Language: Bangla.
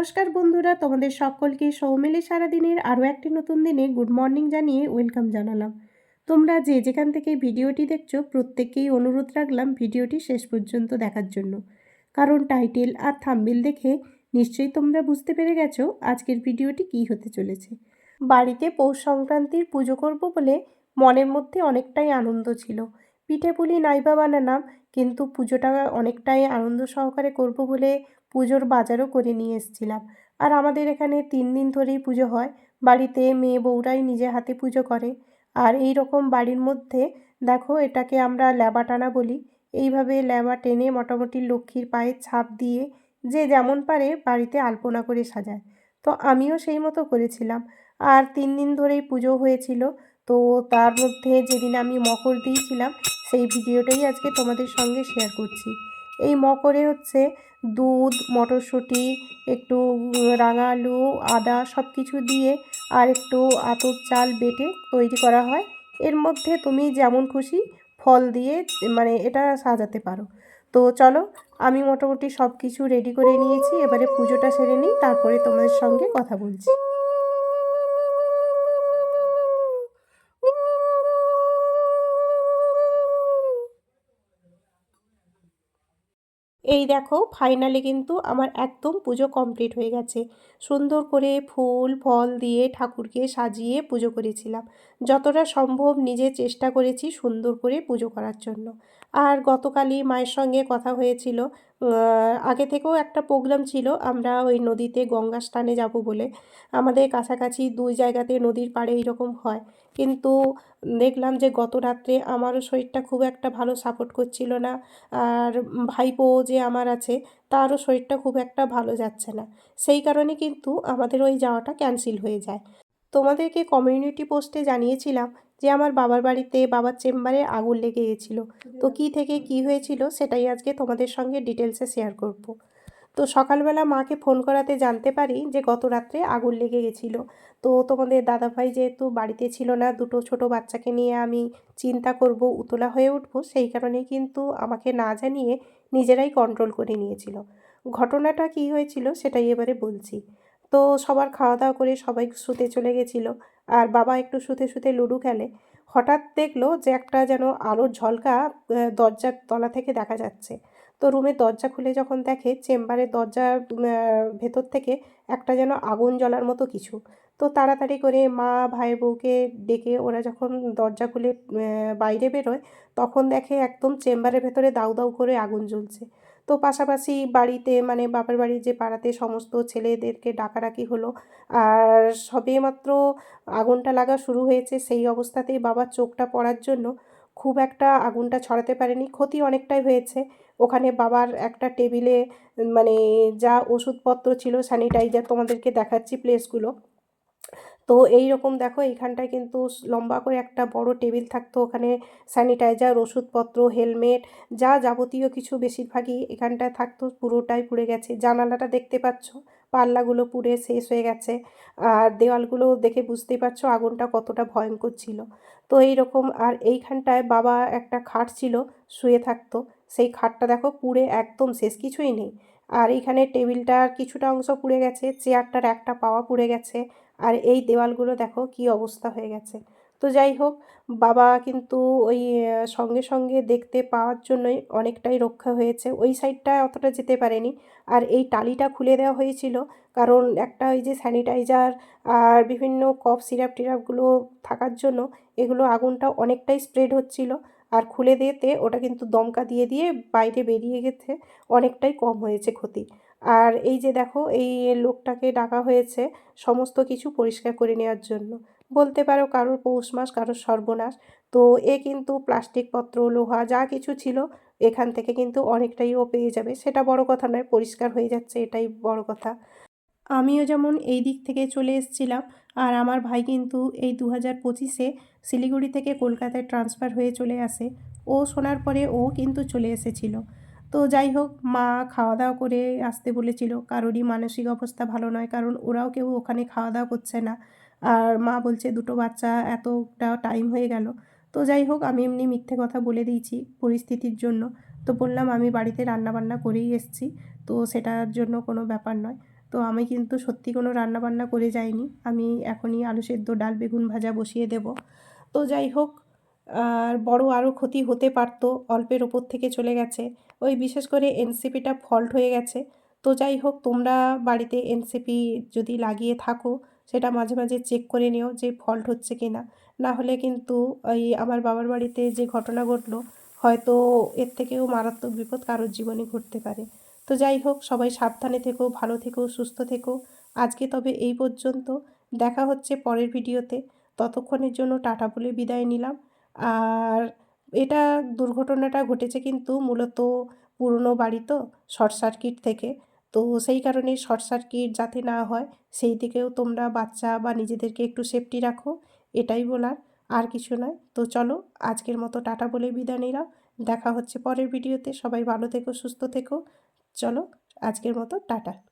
নমস্কার বন্ধুরা, তোমাদের সকলকে সৌমিলি সারাদিনের আরও একটি নতুন দিনে গুড মর্নিং জানিয়ে ওয়েলকাম জানালাম। তোমরা যে যেখান থেকে ভিডিওটি দেখছ, প্রত্যেককেই অনুরোধ রাখলাম ভিডিওটি শেষ পর্যন্ত দেখার জন্য। কারণ টাইটেল আর থাম্বিল দেখে নিশ্চয়ই তোমরা বুঝতে পেরে গেছো আজকের ভিডিওটি কী হতে চলেছে। বাড়িতে পৌষ সংক্রান্তির পুজো করব বলে মনের মধ্যে অনেকটাই আনন্দ ছিল। পিঠে পুলি নাইবা বানালাম কিন্তু পুজোটা অনেকটাই আনন্দ সহকারে করব বলে পুজোর বাজারও করে নিয়ে এসেছিলাম। আর আমাদের এখানে তিন দিন ধরেই পুজো হয়। বাড়িতে মেয়ে বউরাই নিজে হাতে পুজো করে। আর এই রকম বাড়ির মধ্যে দেখো এটাকে আমরা ল্যাবা টানা বলি। এইভাবে ল্যাবা টেনে মোটামুটি লক্ষ্মীর পায়ে ছাপ দিয়ে যে যেমন পারে বাড়িতে আলপনা করে সাজায়। তো আমিও সেই মতো করেছিলাম। আর তিন দিন ধরেই পুজো হয়েছিল। তো তার মধ্যে যেদিন আমি মকর দিয়েছিলাম সেই ভিডিওটাই আজকে তোমাদের সঙ্গে শেয়ার করছি। এই মকরে হচ্ছে দুধ, মটরশুঁটি, একটু রাঙা আলু, আদা সব কিছু দিয়ে আর একটু আতর চাল বেটে তৈরি করা হয়। এর মধ্যে তুমি যেমন খুশি ফল দিয়ে মানে এটা সাজাতে পারো। তো চলো, আমি মোটামুটি সব কিছু রেডি করে নিয়েছি, এবারে পুজোটা সেরে নিই, তারপরে তোমাদের সঙ্গে কথা বলছি। এই দেখো ফাইনালে কিন্তু আমার একদম পুজো কমপ্লিট হয়ে গেছে। সুন্দর করে ফুল, ফল দিয়ে ঠাকুরকে সাজিয়ে পুজো করেছিলাম। যতটা সম্ভব নিজে চেষ্টা করেছি সুন্দর করে পুজো করার জন্য। আর গতকালই মায়ের সঙ্গে কথা হয়েছিল আগে থেকেও একটা প্রোগ্রাম ছিল, আমরা ওই নদীতে গঙ্গা স্নানে যাব বলে। আমাদের কাছাকাছি দুই জায়গাতে নদীর পাড়ে এইরকম হয়। কিন্তু দেখলাম যে গত রাত্রে আমারও শরীরটা খুব একটা ভালো সাপোর্ট করছিল না। আর ভাইপো যে আমার আছে, তারও শরীরটা খুব একটা ভালো যাচ্ছে না। সেই কারণে কিন্তু আমাদের ওই যাওয়াটা ক্যান্সেল হয়ে যায়। তোমাদেরকে কমিউনিটি পোস্টে জানিয়েছিলাম যে আমার বাবার বাড়িতে বাবার চেম্বারে আগুন লেগে গেছিল। তো কী থেকে কি হয়েছিল সেটাই আজকে তোমাদের সঙ্গে ডিটেলসে শেয়ার করব। তো সকালবেলা মাকে ফোন করাতে জানতে পারি যে গত রাত্রে আগুন লেগে গেছিল। তো তোমাদের দাদাভাই যেহেতু বাড়িতে ছিল না, দুটো ছোট বাচ্চাকে নিয়ে আমি চিন্তা করব, উতলা হয়ে উঠবো, সেই কারণেই কিন্তু আমাকে না জানিয়ে নিজেরাই কন্ট্রোল করে নিয়েছিল। ঘটনাটা কি হয়েছিল সেটাই এবারে বলছি। তো সবার খাওয়া দাওয়া করে সবাই শুতে চলে গেছিল। আর বাবা একটু শুতে শুতে লুডো খেলে। হঠাৎ দেখল যে একটা যেন আলোর ঝলকা দরজার তলা থেকে দেখা যাচ্ছে। তো রুমের দরজা খুলে যখন দেখে, চেম্বারের দরজার ভেতর থেকে একটা যেন আগুন জ্বলার মতো কিছু। তো তাড়াতাড়ি করে মা, ভাই, বউকে ডেকে ওরা যখন দরজা খুলে বাইরে বেরোয়, তখন দেখে একদম চেম্বারের ভেতরে দাউ দাউ করে আগুন জ্বলছে। তো পাশাপাশি বাড়িতে মানে বাপের বাড়ির যে পাড়াতে সমস্ত ছেলেদেরকে ডাকাডাকি হলো, আর সবে মাত্র আগুনটা লাগা শুরু হয়েছে সেই অবস্থাতেই বাবার চোখটা পড়ার জন্য খুব একটা আগুনটা ছড়াতে পারেনি, ক্ষতি অনেকটাই হয়েছে। ওখানে বাবার একটা টেবিলে মানে যা ওষুধপত্র ছিল, স্যানিটাইজার তোমাদেরকে দেখাচ্ছি প্লেসগুলো। তো এই রকম দেখো এইখানটায় কিন্তু লম্বা করে একটা বড় টেবিল থাকতো। ওখানে স্যানিটাইজার, ওষুধপত্র, হেলমেট, যা যাবতীয় কিছু বেশিরভাগই এখানটায় থাকতো, পুরোটাই পুড়ে গেছে। জানালাটা দেখতে পাচ্ছ, পাল্লাগুলো পুড়ে শেষ হয়ে গেছে। আর দেওয়ালগুলো দেখে বুঝতেই পারছ আগুনটা কতটা ভয়ঙ্কর ছিল। তো এই রকম আর এইখানটায় বাবা একটা খাট ছিল, শুয়ে থাকতো। সেই খাটটা দেখো পুড়ে একদম শেষ, কিছুই নেই। আর এইখানে টেবিলটার কিছুটা অংশ পুড়ে গেছে, চেয়ারটার একটা পাওয়া পুড়ে গেছে। আর এই দেওয়ালগুলো দেখো কি অবস্থা হয়ে গেছে। তো যাই হোক, বাবা কিন্তু ওই সঙ্গে সঙ্গে দেখতে পাওয়ার জন্যই অনেকটাই রক্ষা হয়েছে। ওই সাইডটা অতটা যেতে পারেনি। আর এই টালিটা খুলে দেওয়া হয়েছিল কারণ একটা ওই যে স্যানিটাইজার আর বিভিন্ন কফ সিরাপ টিরাপগুলো থাকার জন্য এগুলো আগুনটা অনেকটাই স্প্রেড হচ্ছিল। আর খুলে দিয়েতে ওটা কিন্তু দমকা দিয়ে দিয়ে বাইরে বেরিয়ে গেছে। অনেকটাই কম হয়েছে ক্ষতি। আর এই যে দেখো, এই লোকটাকে ডাকা হয়েছে সমস্ত কিছু পরিষ্কার করে নেওয়ার জন্য। বলতে পারো কারোর পৌষ মাস, কারোর সর্বনাশ। তো এ কিন্তু প্লাস্টিক পত্র, লোহা, যা কিছু ছিল, এখান থেকে কিন্তু অনেকটাই ও পেয়ে যাবে। সেটা বড় কথা নয়, পরিষ্কার হয়ে যাচ্ছে, এটাই বড় কথা। আমিও যেমন এই দিক থেকে চলে এসেছিলাম, আর আমার ভাই কিন্তু এই দু হাজার পঁচিশে শিলিগুড়ি থেকে কলকাতায় ট্রান্সফার হয়ে চলে আসে। ও শোনার পরে ও কিন্তু চলে এসেছিল। তো যাই হোক, মা খাওয়া দাওয়া করে আসতে বলেছিল। কারোরই মানসিক অবস্থা ভালো নয়, কারণ ওরাও কেউ ওখানে খাওয়া দাওয়া করছে না। আর মা বলছে, দুটো বাচ্চা, এতটা টাইম হয়ে গেল। তো যাই হোক, আমি এমনি মিথ্যে কথা বলে দিয়েছি পরিস্থিতির জন্য। তো বললাম, আমি বাড়িতে রান্না বান্না করেই এসেছি, তো সেটার জন্য কোনো ব্যাপার নয়। তো আমি কিন্তু সত্যি কোনো রান্নাবান্না করে যাইনি। আমি এখনই আলু সেদ্ধ, ডাল, বেগুন ভাজা বসিয়ে দেব। তো যাই হোক আর বড় আরও ক্ষতি হতে পারতো, অল্পের ওপর থেকে চলে গেছে। ওই বিশেষ করে এনসিপিটা ফল্ট হয়ে গেছে। তো যাই হোক, তোমরা বাড়িতে এনসিপি যদি লাগিয়ে থাকো, সেটা মাঝে মাঝে চেক করে নিও যে ফল্ট হচ্ছে কি না না হলে কিন্তু ওই আমার বাবার বাড়িতে যে ঘটনা ঘটলো, হয়তো এর থেকেও মারাত্মক বিপদ কারোর জীবনে ঘটতে পারে। তো যাই হোক, সবাই সাবধানে থেকো, ভালো থেকো, সুস্থ থেকো। আজকে তবে এই পর্যন্ত। দেখা হচ্ছে পরের ভিডিওতে। ততক্ষণের জন্য টাটা বলে বিদায় নিলাম। আর এটা দুর্ঘটনাটা ঘটেছে কিন্তু মূলত পুরনো বাড়ি তো শর্ট সার্কিট থেকে। তো সেই কারণে শর্ট সার্কিট যাতে না হয়, সেই দিকেও তোমরা বাচ্চা বা নিজেদেরকে একটু সেফটি রাখো, এটাই বলার, আর কিছু নয়। তো চলো, আজকের মতো টাটা বলে বিদায় নিলাম। দেখা হচ্ছে পরের ভিডিওতে সবাই ভালো থেকো, সুস্থ থেকো। চলো, আজকের মতো টাটা।